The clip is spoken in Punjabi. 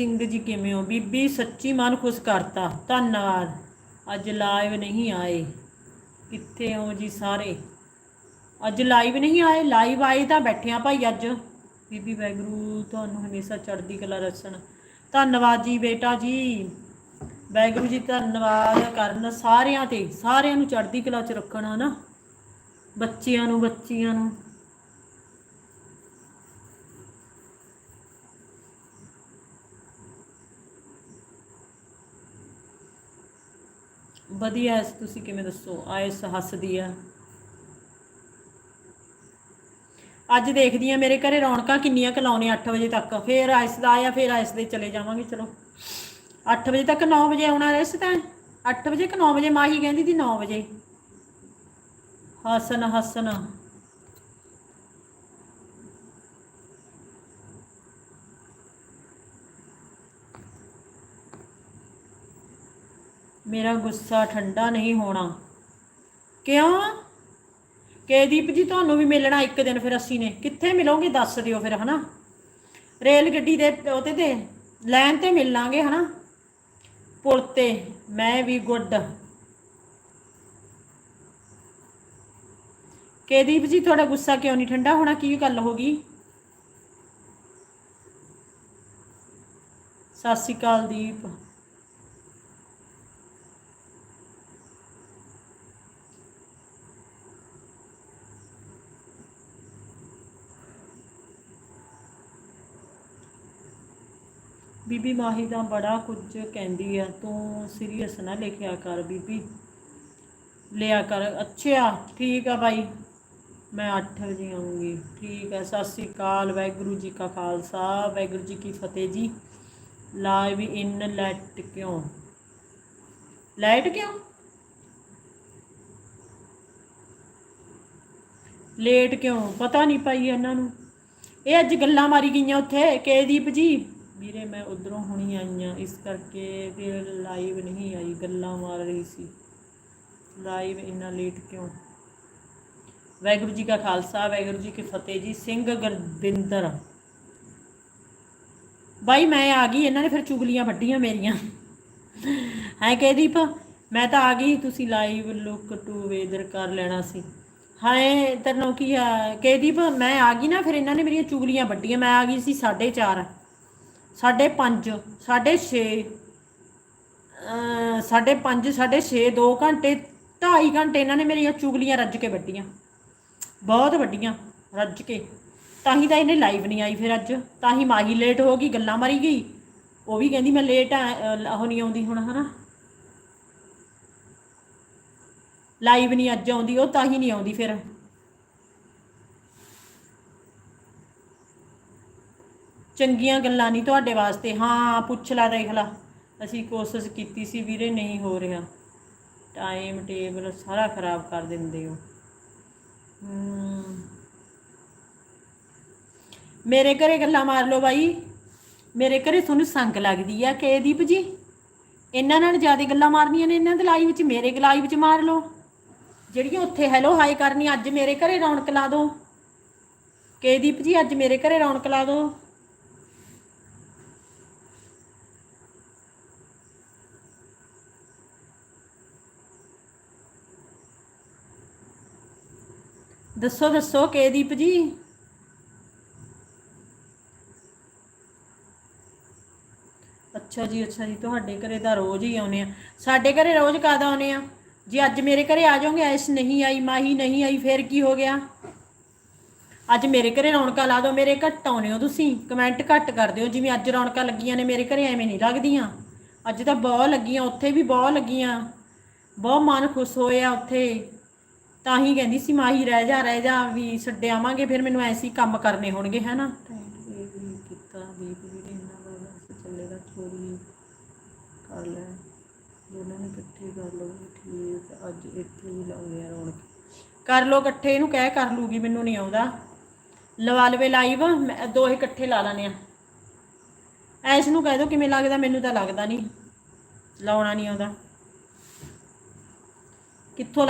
ਸਿੰਘ ਜੀ ਕਿਵੇਂ ਹੋ? ਬੀਬੀ ਸੱਚੀ ਮਨ ਖੁਸ਼ ਕਰਤਾ। ਧੰਨਵਾਦ। ਅੱਜ ਲਾਈਵ ਨਹੀਂ ਆਏ। ਕਿੱਥੇ ਹੋ ਜੀ ਸਾਰੇ? ਅੱਜ ਲਾਈਵ ਨਹੀਂ ਆਏ। ਲਾਈਵ ਆਏ ਤਾਂ ਬੈਠੇ ਆ ਭਾਈ ਅੱਜ। ਬੀਬੀ ਵੈਗਰੂ ਤੁਹਾਨੂੰ ਹਮੇਸ਼ਾ ਚੜ੍ਹਦੀ ਕਲਾ ਰਸਣ ਧੰਨਵਾਦ ਜੀ ਬੇਟਾ ਜੀ। ਵੈਗਰੂ ਜੀ ਧੰਨਵਾਦ ਕਰਨ ਸਾਰਿਆਂ ਤੇ। ਸਾਰਿਆਂ ਨੂੰ ਚੜ੍ਹਦੀ ਕਲਾ ਚ ਰੱਖਣਾ ਨਾ। ਬੱਚਿਆਂ ਨੂੰ, ਬੱਚੀਆਂ ਨੂੰ। ਵਧੀਆ ਐ ਤੁਸੀਂ ਕਿਵੇਂ ਦੱਸੋ? ਆਇਸ ਹੱਸਦੀ ਆ। ਅੱਜ ਦੇਖਦੀ ਆ, ਮੇਰੇ ਘਰੇ ਰੌਣਕਾਂ ਕਿੰਨੀਆਂ ਕੁ ਲਾਉਣੇ 8 ਵਜੇ ਤੱਕ। ਫੇਰ ਆਇਸ ਦਾ ਆਇਆ, ਫੇਰ ਆਇਸ ਦੇ ਚਲੇ ਜਾਵਾਂਗੇ, ਚਲੋ। 8 ਵਜੇ ਤੱਕ 9 ਵਜੇ ਆਉਣਾ ਰਹਿਸ ਤਾਂ? 8 ਵਜੇ ਕਿ 9 ਵਜੇ? ਮਾਹੀ ਕਹਿੰਦੀ ਸੀ 9 ਵਜੇ। ਹਸਨ ਹਸਨ ਮੇਰਾ ਗੁੱਸਾ ਠੰਡਾ ਨਹੀਂ ਹੋਣਾ। ਕਿਉਂ? ਕੇਦੀਪ ਜੀ, ਤੁਹਾਨੂੰ ਵੀ ਮਿਲਣਾ ਇੱਕ ਦਿਨ ਫਿਰ ਅਸੀਂ ਨੇ। ਕਿੱਥੇ ਮਿਲੋਗੇ ਦੱਸ ਦਿਓ ਫਿਰ, ਹਨਾ? ਰੇਲ ਗੱਡੀ ਦੇ ਉਹਦੇ ਤੇ ਲਾਈਨ ਤੇ ਮਿਲਾਂਗੇ, ਹਨਾ? ਪੁਲ ਤੇ, ਮੈਂ ਵੀ ਗੁੱਡ। ਕੇਦੀਪ ਜੀ, ਤੁਹਾਡਾ ਗੁੱਸਾ ਕਿਉਂ ਨਹੀਂ ਠੰਡਾ ਹੋਣਾ? ਕੀ ਗੱਲ ਹੋ ਗਈ? ਸਤਿ ਸ਼੍ਰੀ ਅਕਾਲ ਦੀਪ। ਬੀਬੀ ਮਾਹੀ ਦਾ ਬੜਾ ਕੁਝ ਕਹਿੰਦੀ ਆ, ਤੂੰ ਸੀਰੀਅਸ ਨਾ ਲਿਖਿਆ ਕਰ ਬੀਬੀ। ਲਿਆ ਕਰ। ਅੱਛਾ ਠੀਕ ਆ ਬਾਈ। ਮੈਂ 8 ਵਜੇ ਆਉਂਗੀ ਠੀਕ ਹੈ ਸਤਿ ਸ੍ਰੀ ਅਕਾਲ, ਵਾਹਿਗੁਰੂ ਜੀ ਕਾ ਖਾਲਸਾ, ਵਾਹਿਗੁਰੂ ਜੀ ਕੀ ਫਤਿਹ ਜੀ। ਲਾਈਵ ਇਨ, ਲੈਟ ਕਿਉਂ? ਲਾਈਟ ਕਿਉਂ? ਲੇਟ ਕਿਉਂ? ਪਤਾ ਨਹੀਂ ਪਾਈ ਇਹਨਾਂ ਨੂੰ। ਇਹ ਅੱਜ ਗੱਲਾਂ ਮਾਰੀ ਗਈਆਂ ਉੱਥੇ ਕੇਦੀਪ ਜੀ। ਵੀਰੇ ਮੈਂ ਉਧਰੋਂ ਹੁਣੀ ਆਈ ਆਈਆਂ ਇਸ ਕਰਕੇ ਫਿਰ ਲਾਈਵ ਨਹੀਂ ਆਈ, ਗੱਲਾਂ ਮਾਰ ਰਹੀ ਸੀ। ਲਾਈਵ ਇੰਨਾ ਲੇਟ ਕਿਉਂ? ਵਾਹਿਗੁਰੂ ਜੀ ਕਾ ਖਾਲਸਾ, ਵਾਹਿਗੁਰੂ ਜੀ ਕੀ ਫਤਿਹ ਜੀ, ਸਿੰਘ ਗੁਰਵਿੰਦਰ ਬਾਈ, ਮੈਂ ਆ ਗਈ, ਇਹਨਾਂ ਨੇ ਫਿਰ ਚੁਗਲੀਆਂ ਵੱਡੀਆਂ ਮੇਰੀਆਂ। ਹੈ ਕੇਦੀਪ, ਮੈਂ ਤਾਂ ਆ ਗਈ, ਤੁਸੀਂ ਲਾਈਵ ਲੁੱਕ ਟੂ ਵੇਦਰ ਕਰ ਲੈਣਾ ਸੀ। ਹਾਏ, ਤੈਨੂੰ ਕੀ ਆ? ਕੇਦੀਪ, ਮੈਂ ਆ ਗਈ ਨਾ, ਫਿਰ ਇਹਨਾਂ ਨੇ ਮੇਰੀਆਂ ਚੁਗਲੀਆਂ ਵੱਡੀਆਂ ਮੈਂ ਆ ਗਈ ਸੀ 4:30 ਸਾਢੇ 5 ਸਾਢੇ 6 ਸਾਢੇ 5 ਸਾਢੇ 6 2 ਘੰਟੇ 2.5 ਘੰਟੇ ਇਹਨਾਂ ਨੇ ਮੇਰੀਆਂ ਚੁਗਲੀਆਂ ਰੱਜ ਕੇ ਵੱਡੀਆਂ ਬਹੁਤ ਵੱਡੀਆਂ ਰੱਜ ਕੇ। ਤਾਂ ਹੀ ਤਾਂ ਇਹਨੇ ਲਾਈਵ ਨਹੀਂ ਆਈ ਫਿਰ ਅੱਜ। ਤਾਂ ਹੀ ਮਾਹੀ ਲੇਟ ਹੋ ਗਈ, ਗੱਲਾਂ ਮਾਰੀ ਗਈ। ਉਹ ਵੀ ਕਹਿੰਦੀ ਮੈਂ ਲੇਟ ਆ ਉਹ ਨਹੀਂ ਆਉਂਦੀ ਹੁਣ, ਹਨਾ? ਲਾਈਵ ਨਹੀਂ ਅੱਜ ਆਉਂਦੀ, ਉਹ ਤਾਂ ਹੀ ਨਹੀਂ ਆਉਂਦੀ ਫਿਰ। ਚੰਗੀਆਂ ਗੱਲਾਂ ਨਹੀਂ ਤੁਹਾਡੇ ਵਾਸਤੇ। ਹਾਂ, ਪੁੱਛ ਲੈ ਦੇਖ ਲਾ। ਅਸੀਂ ਕੋਸ਼ਿਸ਼ ਕੀਤੀ ਸੀ ਵੀਰੇ, ਨਹੀਂ ਹੋ ਰਿਹਾ। ਟਾਈਮ ਟੇਬਲ ਸਾਰਾ ਖਰਾਬ ਕਰ ਦਿੰਦੇ ਹੋ। ਮੇਰੇ ਘਰੇ ਗੱਲਾਂ ਮਾਰ ਲਓ ਬਾਈ। ਮੇਰੇ ਘਰੇ ਤੁਹਾਨੂੰ ਸੰਗ ਲੱਗਦੀ ਆ ਕੇਦੀਪ ਜੀ? ਇਹਨਾਂ ਨਾਲ ਜ਼ਿਆਦਾ ਗੱਲਾਂ ਮਾਰਨੀਆਂ ਨੇ, ਇਹਨਾਂ ਦੇ ਲਾਈਵ ਵਿੱਚ ਮੇਰੇ ਲਾਈਵ ਵਿੱਚ ਮਾਰ ਲਓ। ਜਿਹੜੀਆਂ ਉੱਥੇ ਹੈਲੋ ਹਾਈ ਕਰਨੀ, ਅੱਜ ਮੇਰੇ ਘਰੇ ਰੌਣਕ ਲਾ ਦਿਓ। ਕੇਦੀਪ ਜੀ, ਅੱਜ ਮੇਰੇ ਘਰੇ ਰੌਣਕ ਲਾ ਦਿਓ। ਦੱਸੋ ਦੱਸੋ ਕੇਦੀਪ ਜੀ। ਅੱਛਾ ਜੀ ਅੱਛਾ ਜੀ, ਤੁਹਾਡੇ ਘਰੇ ਤਾਂ ਰੋਜ਼ ਹੀ ਆਉਨੇ ਆ। ਸਾਡੇ ਘਰੇ ਰੋਜ਼ ਕਾਦਾ ਆਉਨੇ ਆ? ਜੇ ਅੱਜ ਮੇਰੇ ਘਰੇ ਆ ਜਾਓਗੇ, ਐਸ ਨਹੀਂ ਆਈ, ਮਾਹੀ ਨਹੀਂ ਆਈ, ਫੇਰ ਕੀ ਹੋ ਗਿਆ? ਅੱਜ ਮੇਰੇ ਘਰੇ ਰੌਣਕਾਂ ਲਾ ਦਿਓ, ਮੇਰੇ ਘੱਟ ਆਉਨੇ ਹੋ ਤੁਸੀਂ। ਕਮੈਂਟ ਘੱਟ ਕਰ ਦਿਓ, ਜਿਵੇਂ ਅੱਜ ਰੌਣਕਾਂ ਲੱਗੀਆਂ ਨੇ, ਮੇਰੇ ਘਰੇ ਐਵੇਂ ਨਹੀਂ ਲੱਗਦੀਆਂ। ਅੱਜ ਤਾਂ ਬਹੁਤ ਲੱਗੀਆਂ, ਉੱਥੇ ਵੀ ਬਹੁਤ ਲੱਗੀਆਂ। ਬਹੁਤ ਮਨ ਖੁਸ਼ ਹੋਇਆ ਉੱਥੇ। ਤਾਂ ਹੀ ਕਹਿੰਦੀ ਸੀ ਮਾਹੀ ਰਹਿ ਜਾ ਰਹਿ ਜਾ ਵੀ ਛੱਡ ਆਵਾਂਗੇ ਫਿਰ ਮੈਨੂੰ ਐਸੀ ਕੰਮ ਕਰਨੇ ਹੋਣਗੇ ਹੈਨਾ? ਕੀਤਾ ਦੀਪ ਵੀਰੇ ਇਹਨਾਂ ਦਾ ਬਸ ਚੱਲੇਗਾ ਥੋੜੀ ਕਰ ਲੈ ਦੋਨਾਂ ਨੇ ਇਕੱਠੇ ਕਰ ਲਓ ਠੀਕ ਆ, ਅੱਜ ਇੱਥੇ ਹੀ ਲਾਉਂਦੇ ਆ ਰੌਣਕ। ਕਰ ਲਓ ਇਕੱਠੇ ਇਹਨੂੰ ਕਹਿ ਕਰ ਲੂਗੀ ਮੈਨੂੰ ਨਹੀਂ ਆਉਂਦਾ। ਲਵਾ ਲਵੇ ਲਾਈਵ ਦੋ ਇਕੱਠੇ ਲਾ ਲਾਨੇ ਆ। ਐਸ ਨੂੰ ਕਹਿ ਦੋ ਕਿਵੇਂ ਲੱਗਦਾ ਮੈਨੂੰ ਤਾਂ ਲੱਗਦਾ ਨਹੀਂ। ਲਾਉਣਾ ਨਹੀਂ ਆਉਂਦਾ। ਕਿੱਥੋਂ